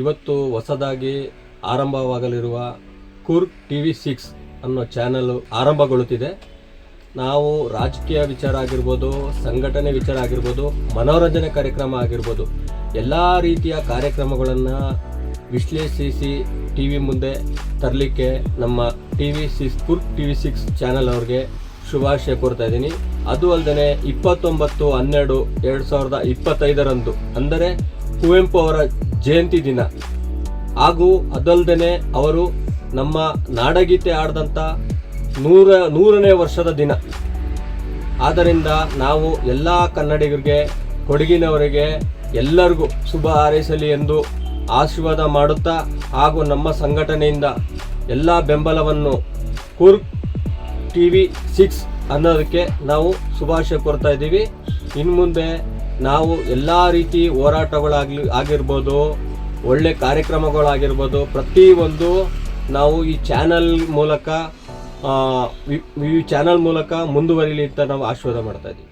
ಇವತ್ತು ಹೊಸದಾಗಿ ಆರಂಭವಾಗಲಿರುವ ಕುರ್ಕ್ ಟಿ ವಿ ಸಿಕ್ಸ್ ಅನ್ನೋ ಚಾನಲ್ ಆರಂಭಗೊಳ್ಳುತ್ತಿದೆ. ನಾವು ರಾಜಕೀಯ ವಿಚಾರ ಆಗಿರ್ಬೋದು, ಸಂಘಟನೆ ವಿಚಾರ ಆಗಿರ್ಬೋದು, ಮನೋರಂಜನೆ ಕಾರ್ಯಕ್ರಮ ಆಗಿರ್ಬೋದು, ಎಲ್ಲ ರೀತಿಯ ಕಾರ್ಯಕ್ರಮಗಳನ್ನು ವಿಶ್ಲೇಷಿಸಿ ಟಿ ವಿ ಮುಂದೆ ತರಲಿಕ್ಕೆ ನಮ್ಮ ಟಿ ವಿ ಸಿಕ್ಸ್ ಕುರ್ಕ್ ಟಿ ವಿ ಸಿಕ್ಸ್ ಚಾನಲ್ ಅವ್ರಿಗೆ ಶುಭಾಶಯ ಕೋರ್ತಾ ಇದ್ದೀನಿ. ಅದು ಅಲ್ಲದೆ ಇಪ್ಪತ್ತೊಂಬತ್ತು ಹನ್ನೆರಡು ಎರಡು ಸಾವಿರದ ಇಪ್ಪತ್ತೈದರಂದು, ಅಂದರೆ ಕುವೆಂಪು ಅವರ ಜಯಂತಿ ದಿನ. ಹಾಗೂ ಅದಲ್ಲದೇ ಅವರು ನಮ್ಮ ನಾಡಗೀತೆ ಆಡಿದಂಥ ನೂರ, ನೂರನೇ ವರ್ಷದ ದಿನ. ಆದ್ದರಿಂದ ನಾವು ಎಲ್ಲ ಕನ್ನಡಿಗರಿಗೆ, ಕೊಡಗಿನವರಿಗೆ ಎಲ್ಲರಿಗೂ ಶುಭ ಹಾರೈಸಲಿ ಎಂದು ಆಶೀರ್ವಾದ ಮಾಡುತ್ತಾ ಹಾಗೂ ನಮ್ಮ ಸಂಘಟನೆಯಿಂದ ಎಲ್ಲ ಬೆಂಬಲವನ್ನು ಕುರ್ಕ್ ಟಿ ವಿ ಸಿಕ್ಸ್ ಅನ್ನೋದಕ್ಕೆ ನಾವು ಶುಭಾಶಯ ಕೊಡ್ತಾ ಇದ್ದೀವಿ. ಇನ್ನು ಮುಂದೆ ನಾವು ಎಲ್ಲ ರೀತಿ ಹೋರಾಟಗಳಾಗಲಿ ಆಗಿರ್ಬೋದು, ಒಳ್ಳೆ ಕಾರ್ಯಕ್ರಮಗಳಾಗಿರ್ಬೋದು ಪ್ರತಿಯೊಂದು ನಾವು ಈ ಚಾನಲ್ ಮೂಲಕ ಈ ಚಾನಲ್ ಮೂಲಕ ಮುಂದುವರಿಲಿ ಅಂತ ನಾವು ಆಶೀರ್ವಾದ ಮಾಡ್ತಾ ಇದ್ದೀವಿ.